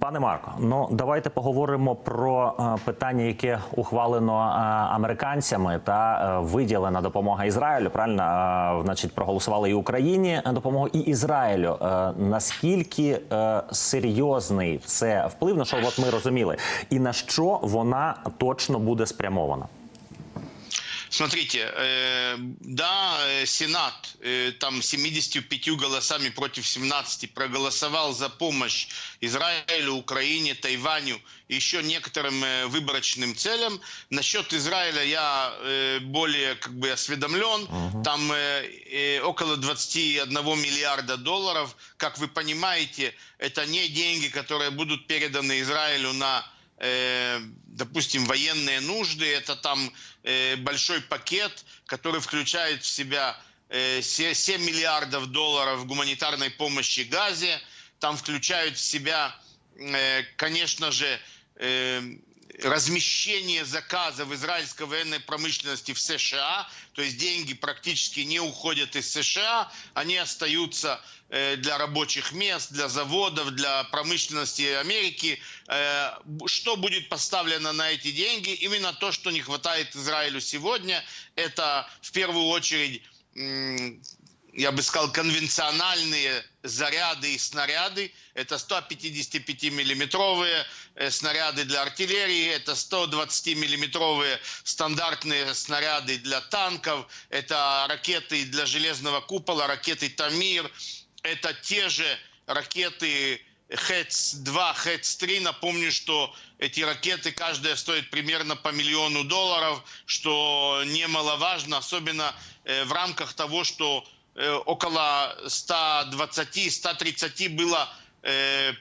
Пане Марко, ну давайте поговоримо про е, питання, яке ухвалено е, американцями та е, виділена допомога Ізраїлю. Правильно, значить, проголосували і Україні допомогу, і Ізраїлю. Наскільки серйозний це вплив, на що от ми розуміли, і на що вона точно буде спрямована? Смотрите, э, да, э, Сенат э, там 75 голосами против 17 проголосовал за помощь Израилю, Украине, Тайваню и еще некоторым э, выборочным целям. Насчет Израиля я э, более как бы осведомлен. Там э, э, около 21 миллиарда долларов. Как вы понимаете, это не деньги, которые будут переданы Израилю на э, допустим, военные нужды. Это там э, большой пакет, который включает в себя э, се- 7 миллиардов долларов гуманитарной помощи Газе. Там включают в себя, э, конечно же, э, размещение заказов израильской военной промышленности в США, то есть деньги практически не уходят из США, они остаются э, для рабочих мест, для заводов, для промышленности Америки. Э, Что будет поставлено на эти деньги? Именно то, что не хватает Израилю сегодня, это в первую очередь я бы сказал, конвенциональные заряды и снаряды. Это 155-миллиметровые э, снаряды для артиллерии, это 120-миллиметровые стандартные снаряды для танков, это ракеты для железного купола, ракеты «Тамир», это те же ракеты ХЭЦ-2, ХЭЦ-3. Напомню, что эти ракеты, каждая стоит примерно по миллиону долларов, что немаловажно, особенно э, в рамках того, что э, около 120-130 было э,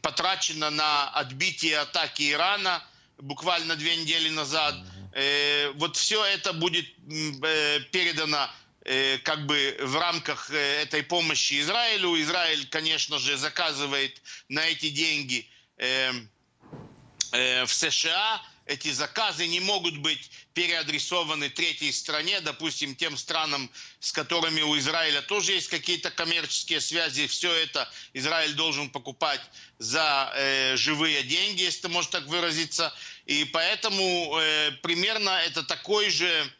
потрачено на отбитие атаки Ирана буквально две недели назад. Э, Вот все это будет э, передано э, как бы в рамках этой помощи Израилю. Израиль, конечно же, заказывает на эти деньги э, э, в США. Эти заказы не могут быть переадресованы третьей стране, допустим, тем странам, с которыми у Израиля тоже есть какие-то коммерческие связи. Все это Израиль должен покупать за э, живые деньги, если можно так выразиться. И поэтому э, примерно это такой же,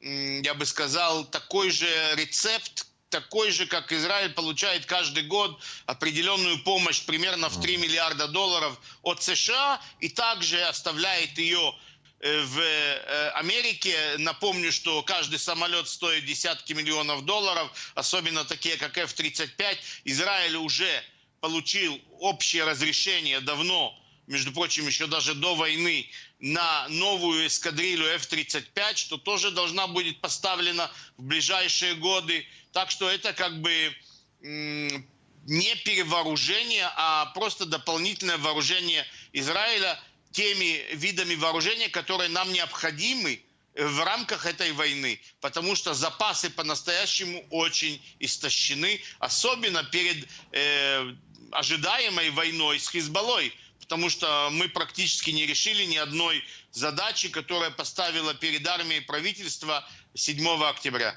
я бы сказал, такой же рецепт, такой же, как Израиль получает каждый год определенную помощь примерно в 3 миллиарда долларов от США и также оставляет ее э, в э, Америке. Напомню, что каждый самолет стоит десятки миллионов долларов, особенно такие, как F-35. Израиль уже получил общее разрешение давно, между прочим, еще даже до войны, на новую эскадрилью F-35, что тоже должна будет поставлена в ближайшие годы. Так что это как бы не перевооружение, а просто дополнительное вооружение Израиля теми видами вооружения, которые нам необходимы в рамках этой войны, потому что запасы по-настоящему очень истощены, особенно перед э, ожидаемой войной с Хизбаллой, потому что мы практически не решили ни одной задачи, которая поставила перед армией правительство 7 октября.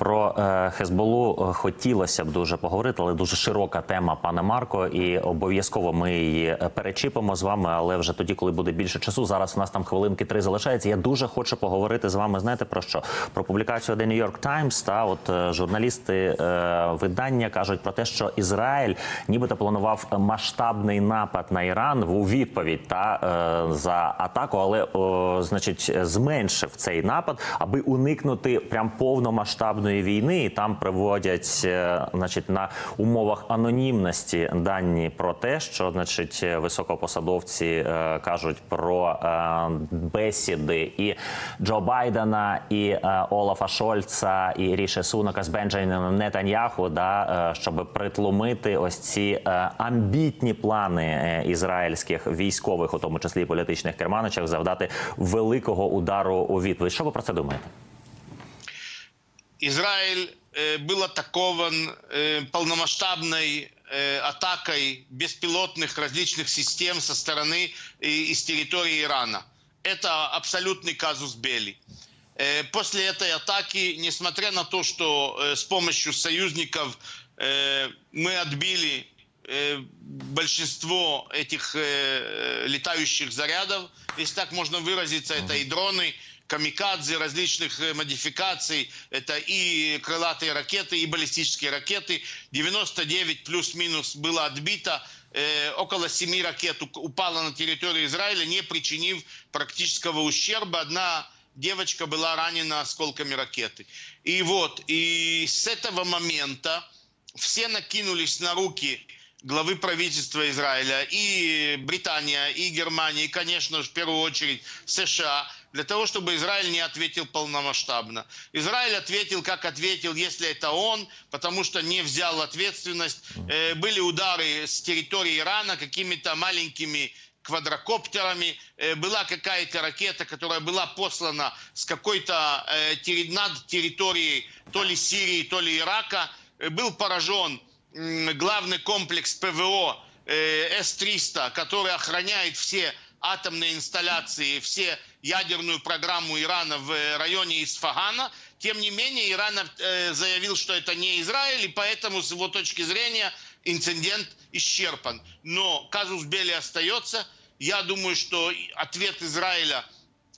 Про е, Хезболу е, хотілося б дуже поговорити, але дуже широка тема, пане Марко, і обов'язково ми її е, перечіпимо з вами, але вже тоді, коли буде більше часу. Зараз у нас там хвилинки три залишається. Я дуже хочу поговорити з вами. Знаєте про що? Про публікацію The New York Times. Та от журналісти видання кажуть про те, що Ізраїль нібито планував масштабний напад на Іран у відповідь та за атаку, але о, значить зменшив цей напад, аби уникнути прям повномасштабної війни. І там приводять, е, значить, на умовах анонімності дані про те, що значить високопосадовці е, кажуть про е, бесіди і Джо Байдена, і Олафа Шольца, і Ріше Сунака з Бенджаміном Нетаньяху, да, щоб притлумити ось ці амбітні плани ізраїльських військових, у тому числі політичних керманичів, завдати великого удару у відповідь. Що ви про це думаєте? Израиль э, был атакован э, полномасштабной э, атакой беспилотных различных систем со стороны и из территории Ирана. Это абсолютный казус Бели. После этой атаки, несмотря на то, что с помощью союзников мы отбили большинство этих летающих зарядов, если так можно выразиться, это и дроны, камикадзе различных э, модификаций, это и крылатые ракеты, и баллистические ракеты. 99 плюс-минус было отбито, Э, около 7 ракет упало на территорию Израиля, не причинив практического ущерба. Одна девочка была ранена осколками ракеты. И вот, и с этого момента все накинулись на руки главы правительства Израиля, и Британия, и Германия, и, конечно же, в первую очередь США, для того, чтобы Израиль не ответил полномасштабно. Израиль ответил, как ответил, если это он, потому что не взял ответственность. Э, Были удары с территории Ирана какими-то маленькими квадрокоптерами. Э, Была какая-то ракета, которая была послана с какой-то э, над территорией то ли Сирии, то ли Ирака. Был поражен главный комплекс ПВО э, С-300, который охраняет все атомные инсталляции, все ядерную программу Ирана в э, районе Исфагана. Тем не менее, Иран э, заявил, что это не Израиль, и поэтому, с его точки зрения, инцидент исчерпан. Но казус Белли остается. Я думаю, что ответ Израиля,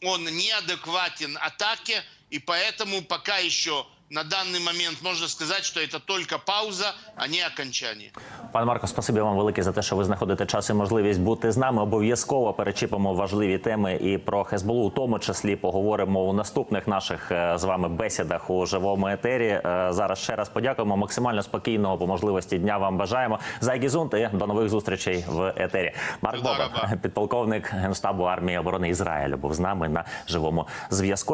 он неадекватен атаке, и поэтому пока еще на данный момент можно сказать, что это только пауза, а не окончание. Пане Марко, спасибі вам велике за те, що ви знаходите час і можливість бути з нами. Обов'язково перечіпимо важливі теми і про Хезболу, у тому числі поговоримо у наступних наших е, з вами бесідах у живому етері. Е, Зараз ще раз подякуємо. Максимально спокійного по можливості дня вам бажаємо. Зайгізунт і до нових зустрічей в етері. Марк Бобак, підполковник генштабу армії оборони Ізраїлю, був з нами на живому зв'язку.